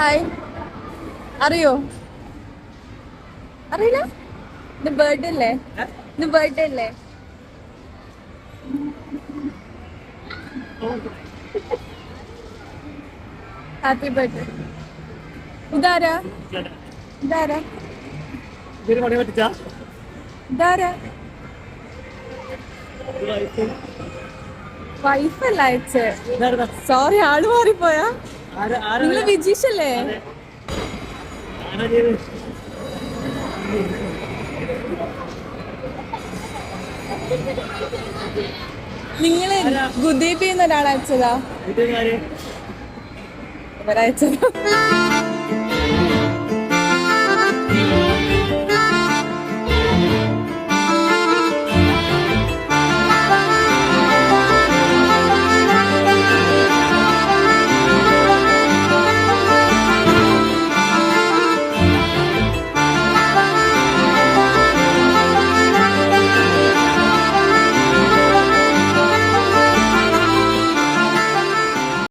Hi അറിയോ? അറിയില്ല? ഇന്ന് ബർത്ത്ഡേ അല്ലേ? ഇന്ന് ബർത്ത്ഡേ അല്ലേ? ഹാപ്പി ബർത്ത്ഡേ ഇതാരാ? ഇതാരാ? ഇതൊരു വൈഫല്ല അയച്ചേ? സോറി ആൾ മാറിപ്പോയാ. നിങ്ങൾ വിജീഷ് അല്ലേ? നിങ്ങൾ ഗുദീപിന്ന് ഒരാളയച്ചതാ? ഇവരയച്ചതാ